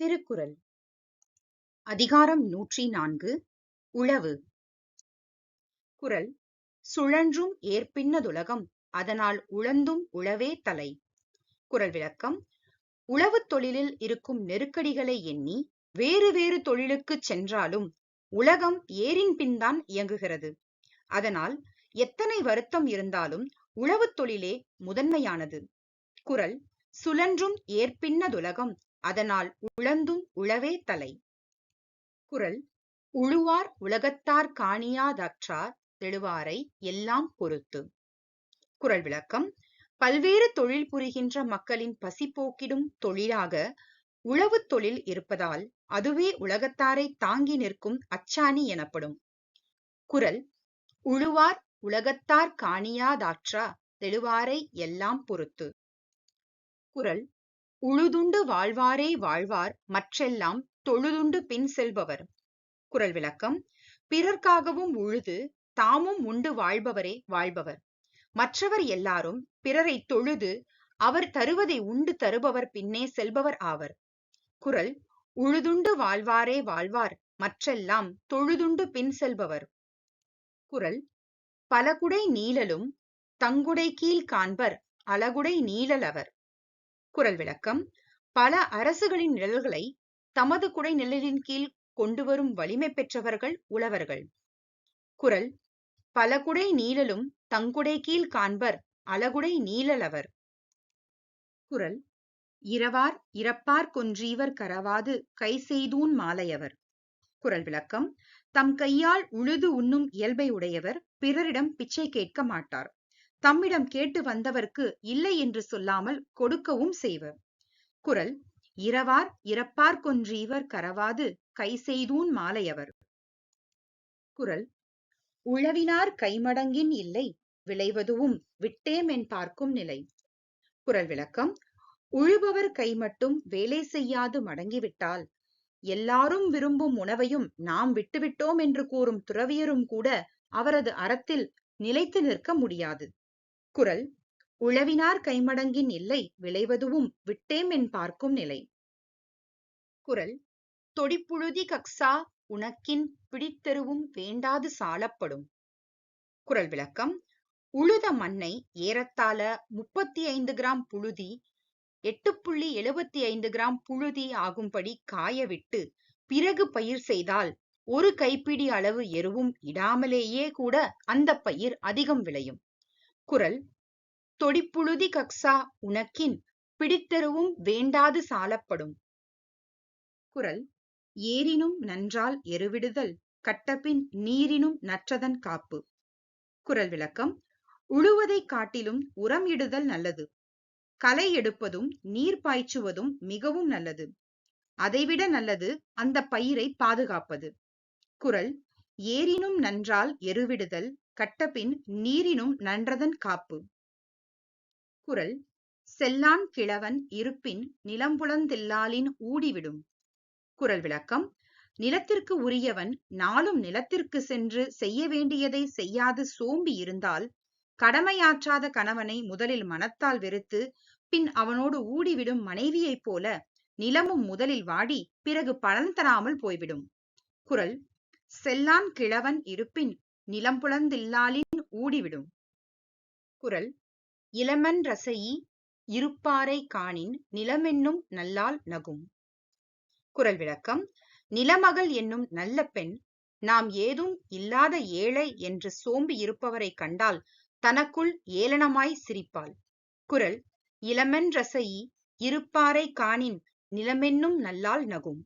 திருக்குறள். அதிகாரம் நூற்றி நான்கு உழவு குரல் சுழன்றும் ஏற்பின்னதுலகம் அதனால் உழந்தும் உழவே தலை. குரல் விளக்கம் உழவுத் தொழிலில் இருக்கும் நெருக்கடிகளை எண்ணி வேறு வேறு தொழிலுக்குச் சென்றாலும் உலகம் ஏரின் பின்தான் இயங்குகிறது. அதனால் எத்தனை வருத்தம் இருந்தாலும் உழவுத் தொழிலே முதன்மையானது. குரல் சுழன்றும் ஏற்பின்னதுலகம் அதனால் உழந்தும் உழவே தலை. குறள் உழுவார் உலகத்தார் காணியாதற்றார் தெழுவாரை எல்லாம் பொறுத்து. குறள் விளக்கம் பல்வேறு தொழில் புரிகின்ற மக்களின் பசி போக்கிடும் தொழிலாக உழவுத் தொழில் இருப்பதால் அதுவே உலகத்தாரை தாங்கி நிற்கும் அச்சாணி எனப்படும். குறள் உழுவார் உலகத்தார் காணியாதாற்றா தெழுவாரை எல்லாம் பொறுத்து. குறள் உழுதுண்டு வாழ்வாரே வாழ்வார் மற்றெல்லாம் தொழுதுண்டு பின் செல்பவர். குரல் விளக்கம் பிறர்க்காகவும் உழுது தாமும் உண்டு வாழ்பவரே வாழ்பவர். மற்றவர் எல்லாரும் பிறரை தொழுது அவர் தருவதை உண்டு தருபவர் பின்னே செல்பவர் ஆவர். குரல் உழுதுண்டு வாழ்வாரே வாழ்வார் மற்றெல்லாம் தொழுதுண்டு பின் செல்பவர். குரல் பலகுடை நீழலும் தங்குடை கீழ் காண்பர் அழகுடை நீழல் குரல் விளக்கம். பல அரசுகளின் நிழல்களை தமது குடை நிழலின் கீழ் கொண்டு வரும் வலிமை பெற்றவர்கள் உழவர்கள். குரல். பல குடை நீழலும் தங்குடை கீழ் காண்பர் அழகுடை நீழலவர். குரல். இரவார் இறப்பார் கொன்றீவர் கரவாது கை செய்தூன் மாலையவர். குரல் விளக்கம். தம் கையால் உழுது உண்ணும் இயல்பை உடையவர் பிறரிடம் பிச்சை கேட்க மாட்டார். தம்மிடம் கேட்டு வந்தவர்க்கு இல்லை என்று சொல்லாமல் கொடுக்கவும் செய்வர் குரல் இரவார் இறப்பார் கொன்றீவர் கரவாது கை செய்தூன் மாலையவர். குரல் உழவினார் கைமடங்கின் இல்லை விளைவதுவும் விட்டேமென் பார்க்கும் நிலை. குரல் விளக்கம் உழுபவர் கை மட்டும் வேலை செய்யாது மடங்கிவிட்டால் எல்லாரும் விரும்பும் உணவையும் நாம் விட்டுவிட்டோம் என்று கூறும் துறவியரும் கூட அவரது அறத்தில் நிலைத்து நிற்க முடியாது. குறள் உழவினார் கைமடங்கின் இல்லை விளைவதுவும் விட்டேம் என் பார்க்கும் நிலை குறள் தொடிப்புழுதி கக்ஸா உனக்கின் பிடித்தெருவும் வேண்டாது சாலப்படும் குறள் விளக்கம் உழுத மண்ணை ஏறத்தாழ முப்பத்தி ஐந்து கிராம் புழுதி எட்டு புள்ளி எழுபத்தி ஐந்து கிராம் புழுதி ஆகும்படி காயவிட்டு பிறகு பயிர் செய்தால் ஒரு கைப்பிடி அளவு எருவும் இடாமலேயே கூட அந்த பயிர் அதிகம் விளையும் குரல் தொடிப்புழுதி கக்ஸா உனக்கின் பிடித்தெருவும் வேண்டாது சாலப்படும் குரல் ஏரினும் நன்றால் எருவிடுதல் கட்டபின் நீரினும் நற்றதன் காப்பு குரல் விளக்கம் உழுவதைக் காட்டிலும் உரம் இடுதல் நல்லது. களை எடுப்பதும் நீர் பாய்ச்சுவதும் மிகவும் நல்லது. அதைவிட நல்லது அந்த பயிரை பாதுகாப்பது குரல் ஏரினும் நன்றால் எருவிடுதல் கட்டபின் நீரினும் நன்றதன் காப்பு. குறள் செல்லான் கிழவன் இருப்பின் நிலம்புலந்தில்லாலின் ஊடிவிடும் குறள் விளக்கம் நிலத்திற்கு உரியவன் நாளும் நிலத்திற்கு சென்று செய்ய வேண்டியதை செய்யாது சோம்பி இருந்தால் கடமையாற்றாத கணவனை முதலில் மனத்தால் வெறுத்து பின் அவனோடு ஊடிவிடும் மனைவியைப் போல நிலமும் முதலில் வாடி பிறகு பலன் தராமல் போய்விடும் குறள் செல்லான் கிழவன் இருப்பின் நிலம்புலந்தில்லாலின் ஊடிவிடும். குரல் இளமன் ரசையி இருப்பாரை காணின் நிலமென்னும் நல்லால் நகும். குரல் விளக்கம் நிலமகள் என்னும் நல்ல பெண் நாம் ஏதும் இல்லாத ஏழை என்று சோம்பி இருப்பவரை கண்டால் தனக்குள் ஏளனமாய் சிரிப்பாள். குரல் இளமென் ரசையி இருப்பாரை காணின் நிலமென்னும் நல்லால் நகும்.